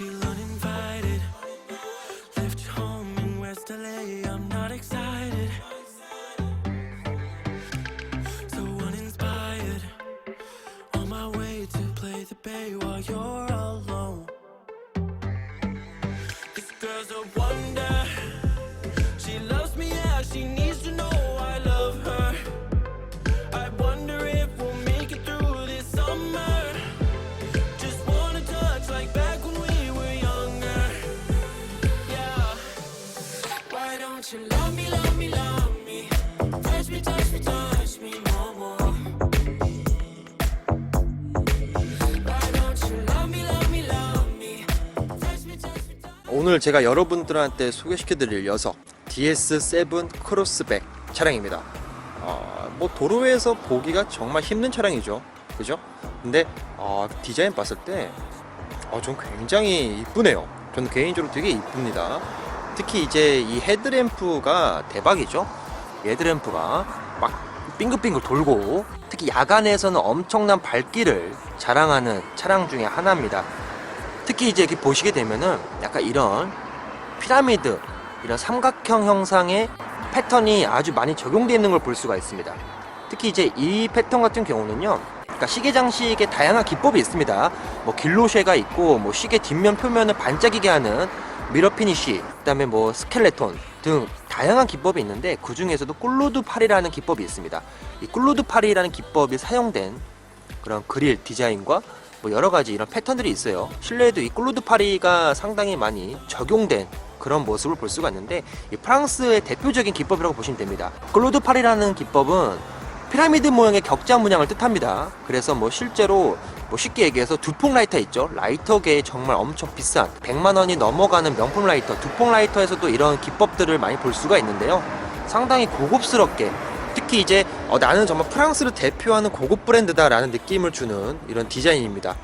Feel uninvited. Left home in West LA. I'm not excited. So uninspired. On my way to play the bay while you're 오늘 제가 여러분들한테 소개시켜드릴 녀석 DS7 크로스백 차량입니다. 어, 뭐 도로에서 보기가 정말 힘든 차량이죠, 그죠? 근데 어, 디자인 봤을 때, 어, 좀 굉장히 이쁘네요. 저는 개인적으로 되게 이쁩니다. 특히 이제 이 헤드램프가 대박이죠. 이 헤드램프가 막 빙글빙글 돌고 특히 야간에서는 엄청난 밝기를 자랑하는 차량 중에 하나입니다. 특히 이제 이렇게 보시게 되면은 약간 이런 피라미드 이런 삼각형 형상의 패턴이 아주 많이 적용되어 있는 걸 볼 수가 있습니다. 특히 이제 이 패턴 같은 경우는요. 그러니까 시계 장식에 다양한 기법이 있습니다. 뭐 길로쉐가 있고 뭐 시계 뒷면 표면을 반짝이게 하는 미러 피니쉬, 그다음에 뭐 스켈레톤 등 다양한 기법이 있는데 그 중에서도 꿀로드 팔이라는 기법이 있습니다. 이 꿀로드 팔이라는 기법이 사용된 그런 그릴 디자인과 뭐 여러 가지 이런 패턴들이 있어요. 실내에도 이 꿀루드 파리가 상당히 많이 적용된 그런 모습을 볼 수가 있는데 이 프랑스의 대표적인 기법이라고 보시면 됩니다. 꿀루드 파리라는 기법은 피라미드 모양의 격자 문양을 뜻합니다. 그래서 뭐 실제로 뭐 쉽게 얘기해서 두폭 라이터 있죠. 라이터계에 정말 엄청 비싼 100만 원이 넘어가는 명품 라이터, 두폭 라이터에서도 이런 기법들을 많이 볼 수가 있는데요. 상당히 고급스럽게 특히 이제 어, 나는 정말 프랑스를 대표하는 고급 브랜드다라는 느낌을 주는 이런 디자인입니다.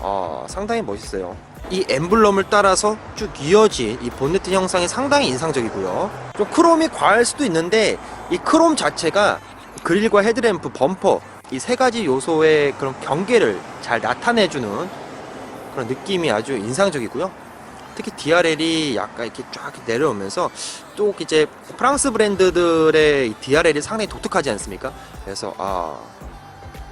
어, 상당히 멋있어요. 이 엠블럼을 따라서 쭉 이어진 이 본네트 형상이 상당히 인상적이고요. 좀 크롬이 과할 수도 있는데 이 크롬 자체가 그릴과 헤드램프, 범퍼 이 세 가지 요소의 그런 경계를 잘 나타내주는 그런 느낌이 아주 인상적이고요. 특히 DRL이 약간 이렇게 쫙 내려오면서 또 이제 프랑스 브랜드들의 이 DRL이 상당히 독특하지 않습니까? 그래서 아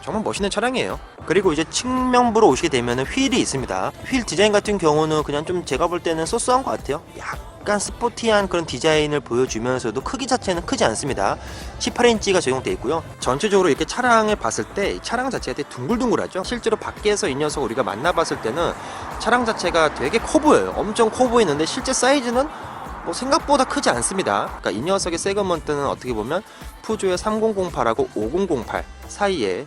정말 멋있는 차량이에요. 그리고 이제 측면부로 오시게 되면 휠이 있습니다. 휠 디자인 같은 경우는 그냥 좀 제가 볼 때는 소소한 것 같아요. 약 간 스포티한 그런 디자인을 보여주면서도 크기 자체는 크지 않습니다. 18인치가 적용되어 있고요. 전체적으로 이렇게 차량을 봤을 때이 차량 자체가 되게 둥글둥글하죠. 실제로 밖에서 이 녀석 우리가 만나봤을 때는 차량 자체가 되게 커 보여요. 엄청 커 보이는데 실제 사이즈는 뭐 생각보다 크지 않습니다. 그러니까 이 녀석의 세그먼트는 어떻게 보면 푸조의 3008하고 5008 사이에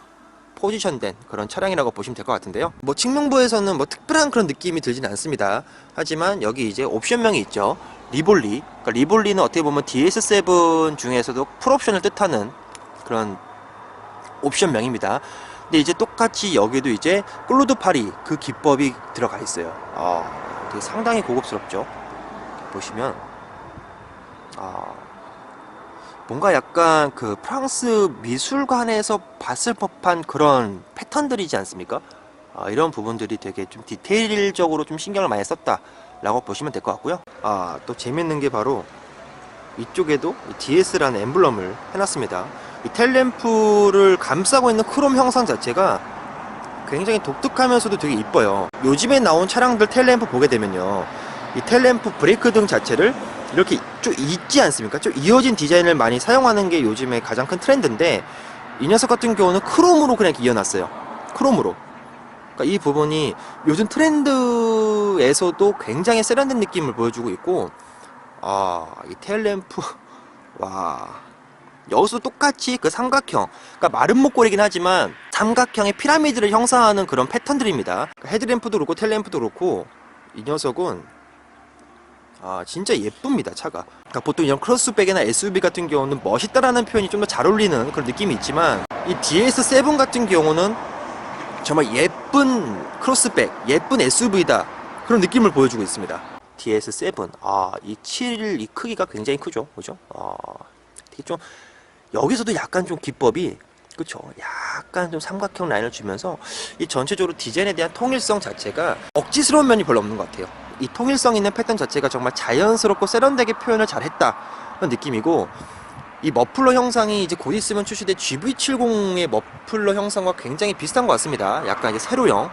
포지션된 그런 차량이라고 보시면 될 것 같은데요. 뭐 측면부에서는 뭐 특별한 그런 느낌이 들진 않습니다. 하지만 여기 이제 옵션명이 있죠. 리볼리. 그러니까 리볼리는 어떻게 보면 DS7 중에서도 풀옵션을 뜻하는 그런 옵션명입니다. 근데 이제 똑같이 여기도 이제 클로드 파리 그 기법이 들어가 있어요. 아, 되게 상당히 고급스럽죠. 보시면 아 뭔가 약간 그 프랑스 미술관에서 봤을 법한 그런 패턴들이지 않습니까? 아, 이런 부분들이 되게 좀 디테일적으로 좀 신경을 많이 썼다라고 보시면 될 것 같고요. 아, 또 재밌는 게 바로 이쪽에도 DS라는 엠블럼을 해놨습니다. 이 텔램프를 감싸고 있는 크롬 형상 자체가 굉장히 독특하면서도 되게 이뻐요. 요즘에 나온 차량들 텔램프 보게 되면요. 이 텔램프 브레이크 등 자체를 이렇게 쭉 있지 않습니까? 좀 이어진 디자인을 많이 사용하는 게 요즘에 가장 큰 트렌드인데 이 녀석 같은 경우는 크롬으로 그냥 이어놨어요. 크롬으로. 그러니까 이 부분이 요즘 트렌드에서도 굉장히 세련된 느낌을 보여주고 있고 아, 이 텔램프 와 여기서 똑같이 그 삼각형 그러니까 마른 목걸이긴 하지만 삼각형의 피라미드를 형상하는 그런 패턴들입니다. 그러니까 헤드램프도 그렇고 텔램프도 그렇고 이 녀석은 아 진짜 예쁩니다 차가. 그러니까 보통 이런 크로스백이나 SUV 같은 경우는 멋있다라는 표현이 좀 더 잘 어울리는 그런 느낌이 있지만 이 DS7 같은 경우는 정말 예쁜 크로스백 예쁜 SUV다 그런 느낌을 보여주고 있습니다. DS7 아이 7 이 크기가 굉장히 크죠? 그죠? 아 되게 좀 여기서도 약간 좀 기법이 그쵸? 약간 좀 삼각형 라인을 주면서 이 전체적으로 디자인에 대한 통일성 자체가 억지스러운 면이 별로 없는 것 같아요 이 통일성 있는 패턴 자체가 정말 자연스럽고 세련되게 표현을 잘했다 그런 느낌이고 이 머플러 형상이 이제 곧 있으면 출시될 GV70의 머플러 형상과 굉장히 비슷한 것 같습니다. 약간 이제 세로형.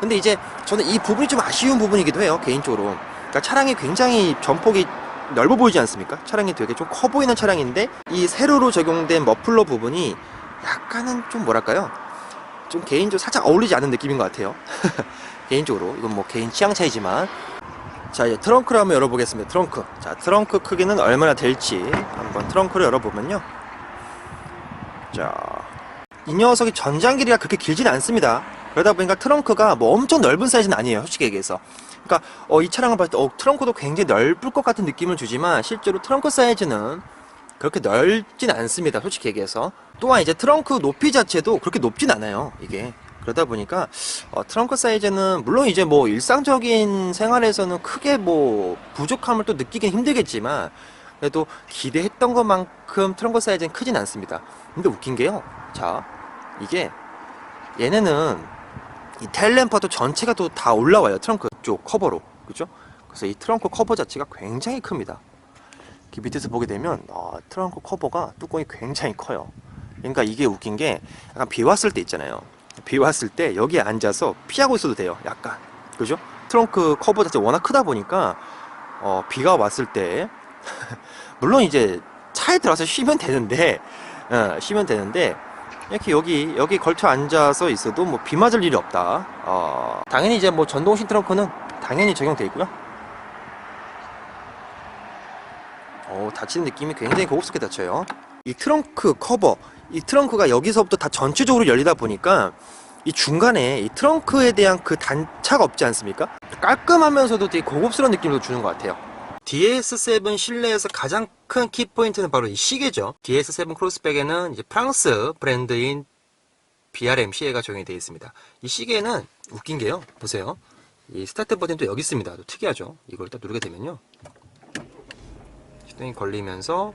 근데 이제 저는 이 부분이 좀 아쉬운 부분이기도 해요. 개인적으로. 그러니까 차량이 굉장히 전폭이 넓어 보이지 않습니까? 차량이 되게 좀 커 보이는 차량인데 이 세로로 적용된 머플러 부분이 약간은 좀 뭐랄까요? 좀 개인적으로 살짝 어울리지 않는 느낌인 것 같아요. 개인적으로 이건 뭐 개인 취향 차이지만 자 이제 트렁크를 한번 열어보겠습니다. 트렁크. 자 트렁크 크기는 얼마나 될지 한번 트렁크를 열어보면요. 자이 녀석이 전장 길이가 그렇게 길진 않습니다. 그러다 보니까 트렁크가 뭐 엄청 넓은 사이즈는 아니에요. 솔직히 얘기해서. 그러니까 어, 이 차량을 봤을 때 어, 트렁크도 굉장히 넓을 것 같은 느낌을 주지만 실제로 트렁크 사이즈는 그렇게 넓진 않습니다. 솔직히 얘기해서. 또한 이제 트렁크 높이 자체도 그렇게 높진 않아요. 이게. 그러다 보니까 어, 트렁크 사이즈는 물론 이제 뭐 일상적인 생활에서는 크게 뭐 부족함을 또 느끼긴 힘들겠지만 그래도 기대했던 것만큼 트렁크 사이즈는 크진 않습니다. 근데 웃긴 게요. 자, 이게 얘네는 이 텔램퍼도 전체가 또 다 올라와요. 트렁크 쪽 커버로. 그죠? 그래서 이 트렁크 커버 자체가 굉장히 큽니다. 이렇게 밑에서 보게 되면 아, 트렁크 커버가 뚜껑이 굉장히 커요. 그러니까 이게 웃긴 게 약간 비 왔을 때 있잖아요. 비 왔을 때 여기에 앉아서 피하고 있어도 돼요. 약간. 그죠? 트렁크 커버 자체 워낙 크다 보니까 어, 비가 왔을 때 물론 이제 차에 들어가서 쉬면 되는데 어, 쉬면 되는데 이렇게 여기 여기 걸쳐 앉아서 있어도 뭐 비 맞을 일이 없다. 어, 당연히 이제 뭐 전동식 트렁크는 당연히 적용돼 있고요. 어, 닫히는 느낌이 굉장히 고급스럽게 닫혀요. 이 트렁크 커버, 이 트렁크가 여기서부터 다 전체적으로 열리다 보니까 이 중간에 이 트렁크에 대한 그 단차가 없지 않습니까? 깔끔하면서도 되게 고급스러운 느낌을 주는 것 같아요. DS7 실내에서 가장 큰 키포인트는 바로 이 시계죠. DS7 크로스백에는 이제 프랑스 브랜드인 BRM 시계가 적용이 되어 있습니다. 이 시계는 웃긴 게요. 보세요. 이 스타트 버튼도 여기 있습니다. 또 특이하죠. 이걸 딱 누르게 되면요. 시동이 걸리면서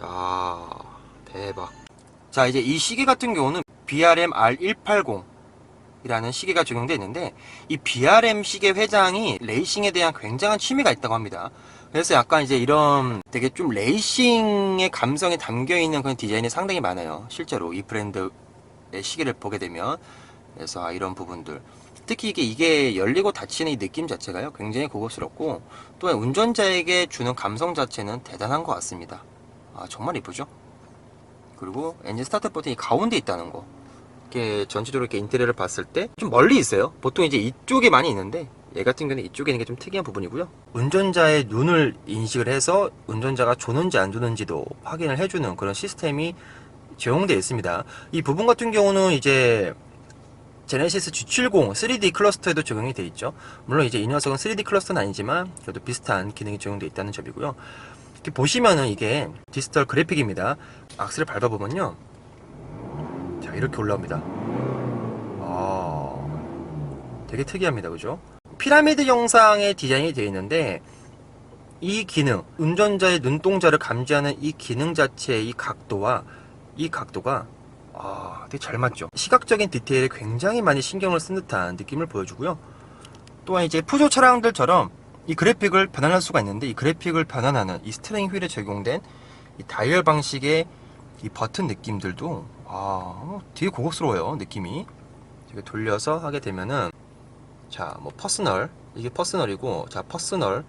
자 대박. 자 이제 이 시계 같은 경우는 BRM R180 이라는 시계가 적용되어 있는데 이 BRM 시계 회장이 레이싱에 대한 굉장한 취미가 있다고 합니다. 그래서 약간 이제 이런 되게 좀 레이싱의 감성이 담겨 있는 그런 디자인이 상당히 많아요. 실제로 이 브랜드의 시계를 보게 되면. 그래서 아, 이런 부분들. 특히 이게 이게 열리고 닫히는 이 느낌 자체가요 굉장히 고급스럽고 또한 운전자에게 주는 감성 자체는 대단한 것 같습니다. 아, 정말 이쁘죠? 그리고 엔진 스타트 버튼이 가운데 있다는 거. 이렇게 전체적으로 이렇게 인테리어를 봤을 때 좀 멀리 있어요. 보통 이제 이쪽에 많이 있는데 얘 같은 경우는 이쪽에 있는 게 좀 특이한 부분이고요. 운전자의 눈을 인식을 해서 운전자가 조는지 안 조는지도 확인을 해주는 그런 시스템이 적용되어 있습니다. 이 부분 같은 경우는 이제 제네시스 G70 3D 클러스터에도 적용이 되어 있죠. 물론 이제 이 녀석은 3D 클러스터는 아니지만 그래도 비슷한 기능이 적용되어 있다는 점이고요. 이렇게 보시면은 이게 디지털 그래픽입니다. 악셀을 밟아보면요. 자, 이렇게 올라옵니다. 아, 되게 특이합니다. 그죠? 피라미드 형상의 디자인이 되어 있는데 이 기능, 운전자의 눈동자를 감지하는 이 기능 자체의 이 각도와 이 각도가 아, 되게 잘 맞죠. 시각적인 디테일에 굉장히 많이 신경을 쓴 듯한 느낌을 보여주고요. 또한 이제 푸조 차량들처럼 이 그래픽을 변환할 수가 있는데 이 그래픽을 변환하는 이 스트링 휠에 적용된 이 다이얼 방식의 이 버튼 느낌들도 아, 되게 고급스러워요. 느낌이. 이렇게 돌려서 하게 되면은 자, 뭐 퍼스널 이게 퍼스널이고 자, 퍼스널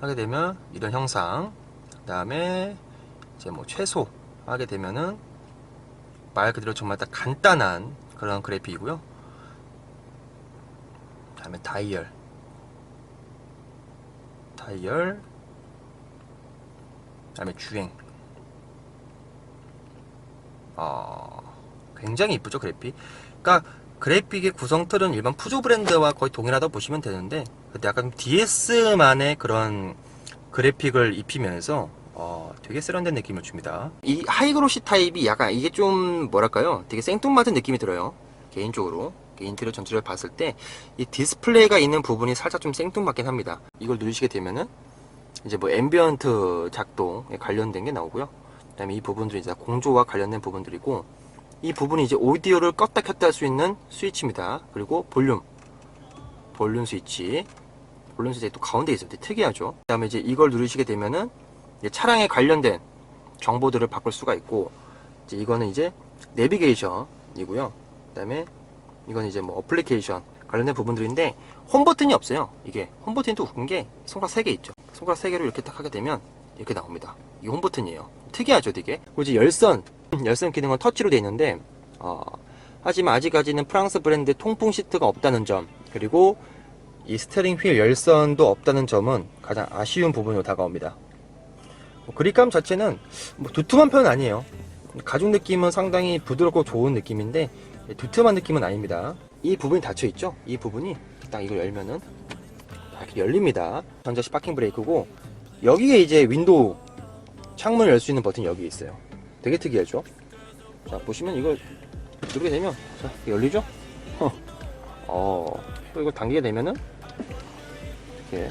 하게 되면 이런 형상. 그 다음에 이제 뭐 최소 하게 되면은 말 그대로 정말 딱 간단한 그런 그래픽이고요. 다음에 다이얼, 다이얼, 다음에 주행. 아, 굉장히 이쁘죠 그래픽. 그러니까 그래픽의 구성틀은 일반 푸조 브랜드와 거의 동일하다고 보시면 되는데, 근데 약간 DS만의 그런 그래픽을 입히면서 어, 되게 세련된 느낌을 줍니다. 이 하이그로시 타입이 약간 이게 좀 뭐랄까요? 되게 생뚱맞은 느낌이 들어요. 개인적으로. 인테리어 전체를 봤을 때 이 디스플레이가 있는 부분이 살짝 좀 생뚱맞긴 합니다. 이걸 누르시게 되면은 이제 뭐 앰비언트 작동에 관련된 게 나오고요. 그 다음에 이 부분들이 이제 공조와 관련된 부분들이고 이 부분이 이제 오디오를 껐다 켰다 할 수 있는 스위치입니다. 그리고 볼륨 볼륨 스위치 볼륨 조절이 또 가운데 있어요. 특이하죠. 그 다음에 이제 이걸 누르시게 되면은 차량에 관련된 정보들을 바꿀 수가 있고 이제 이거는 이제 내비게이션이고요. 그 다음에 이건 이제 뭐 어플리케이션 관련된 부분들인데 홈 버튼이 없어요. 이게 홈 버튼이 또 웃긴 게 손가락 3개 있죠. 손가락 3개로 이렇게 딱 하게 되면 이렇게 나옵니다. 이게 홈 버튼이에요. 특이하죠, 되게. 이제 열선, 열선 기능은 터치로 되어 있는데 어, 하지만 아직까지는 프랑스 브랜드 통풍 시트가 없다는 점 그리고 이 스티어링 휠 열선도 없다는 점은 가장 아쉬운 부분으로 다가옵니다. 뭐 그립감 자체는 뭐 두툼한 편은 아니에요. 가죽 느낌은 상당히 부드럽고 좋은 느낌인데 두툼한 느낌은 아닙니다. 이 부분이 닫혀 있죠? 이 부분이 딱 이걸 열면은 이렇게 열립니다. 전자식 파킹 브레이크고 여기에 이제 윈도우 창문을 열 수 있는 버튼이 여기 있어요. 되게 특이하죠? 자 보시면 이걸 누르게 되면 자 열리죠? 어, 어, 또 이걸 당기게 되면은 이렇게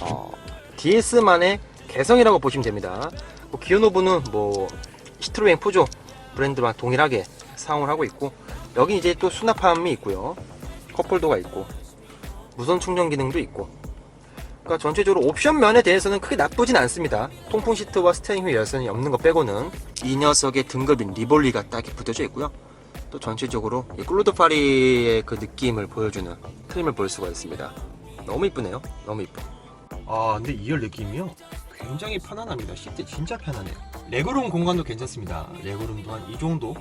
어, DS만의 개성이라고 보시면 됩니다. 뭐 기어 노브는 뭐 시트로엔 푸조 브랜드와 동일하게 사용을 하고 있고 여기 이제 또 수납함이 있고요. 컵홀더가 있고 무선 충전 기능도 있고 그러니까 전체적으로 옵션 면에 대해서는 크게 나쁘진 않습니다. 통풍 시트와 스테링 휠 열선이 없는 것 빼고는 이 녀석의 등급인 리볼리가 딱 붙여져 있고요. 또 전체적으로 이 클로드 파리의 그 느낌을 보여주는 트림을 볼 수가 있습니다. 너무 이쁘네요. 너무 이뻐. 아 근데 2열 느낌이요? 굉장히 편안합니다. 시트 진짜 편하네요. 레그룸 공간도 괜찮습니다. 레그룸도 한 이 정도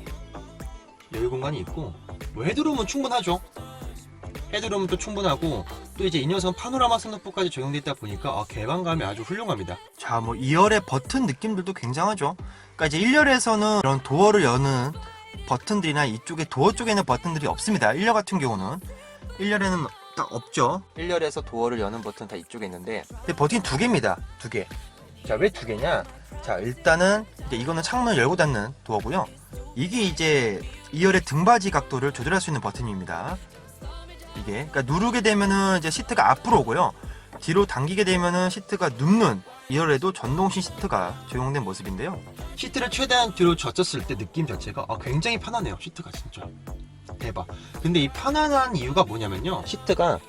여유 공간이 있고 뭐 헤드룸은 충분하죠. 헤드룸은 또 충분하고 또 이제 이 녀석은 파노라마 선루프까지 적용되어 있다 보니까 아, 개방감이 아주 훌륭합니다. 자, 뭐 2열의 버튼 느낌들도 굉장하죠. 그러니까 이제 1열에서는 이런 도어를 여는 버튼들이나 이쪽에 도어 쪽에 있는 버튼들이 없습니다. 1열 같은 경우는 1열에는 딱 없죠. 1열에서 도어를 여는 버튼 다 이쪽에 있는데 근데 버튼이 두 개입니다. 두 개. 자, 왜 두 개냐? 자, 일단은 이제 이거는 창문을 열고 닫는 도어고요. 이게 이제 2열의 등받이 각도를 조절할 수 있는 버튼입니다. 이게 그러니까 누르게 되면은 이제 시트가 앞으로 오고요. 뒤로 당기게 되면은 시트가 눕는 2열에도 전동식 시트가 적용된 모습인데요. 시트를 최대한 뒤로 젖혔을 때 느낌 자체가 아, 굉장히 편하네요. 시트가 진짜 대박. 근데 이 편안한 이유가 뭐냐면요. 시트가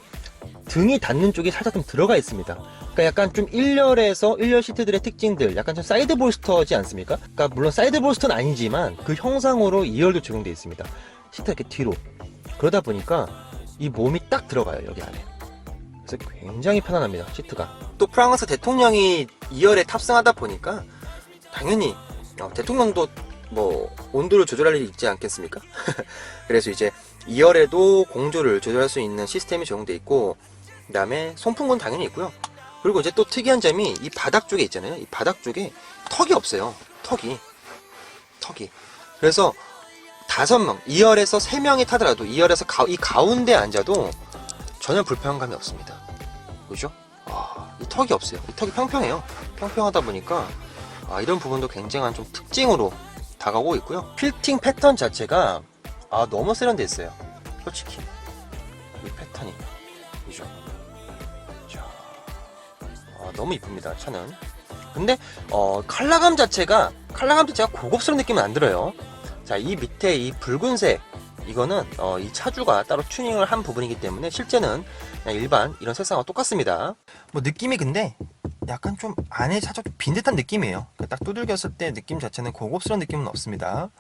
등이 닿는 쪽이 살짝 좀 들어가 있습니다. 그러니까 약간 좀 1열에서 1열 시트들의 특징들, 약간 좀 사이드 볼스터지 않습니까? 그러니까 물론 사이드 볼스터는 아니지만 그 형상으로 2열도 적용되어 있습니다. 시트가 이렇게 뒤로. 그러다 보니까 이 몸이 딱 들어가요, 여기 안에. 그래서 굉장히 편안합니다, 시트가. 또 프랑스 대통령이 2열에 탑승하다 보니까 당연히 어, 대통령도 뭐 온도를 조절할 일이 있지 않겠습니까? 그래서 이제 2열에도 공조를 조절할 수 있는 시스템이 적용되어 있고 그 다음에 송풍구는 당연히 있고요. 그리고 이제 또 특이한 점이 이 바닥 쪽에 있잖아요. 이 바닥 쪽에 턱이 없어요. 턱이. 턱이. 그래서 다섯 명, 2열에서 세 명이 타더라도 2열에서 가, 이 가운데 앉아도 전혀 불편감이 없습니다. 그죠? 아, 이 턱이 없어요. 이 턱이 평평해요. 평평하다 보니까 아, 이런 부분도 굉장한 좀 특징으로 다가오고 있고요. 필팅 패턴 자체가 아, 너무 세련돼 있어요. 솔직히 이 패턴이 그죠? 너무 이쁩니다. 차는. 근데 어, 컬러감 자체가 컬러감 자체가 고급스러운 느낌은 안 들어요. 자, 이 밑에 이 붉은색 이거는 어, 이 차주가 따로 튜닝을 한 부분이기 때문에 실제는 그냥 일반 이런 색상과 똑같습니다. 뭐 느낌이 근데 약간 좀 안에 살짝 빈 듯한 느낌이에요. 딱 두들겼을 때 느낌 자체는 고급스러운 느낌은 없습니다.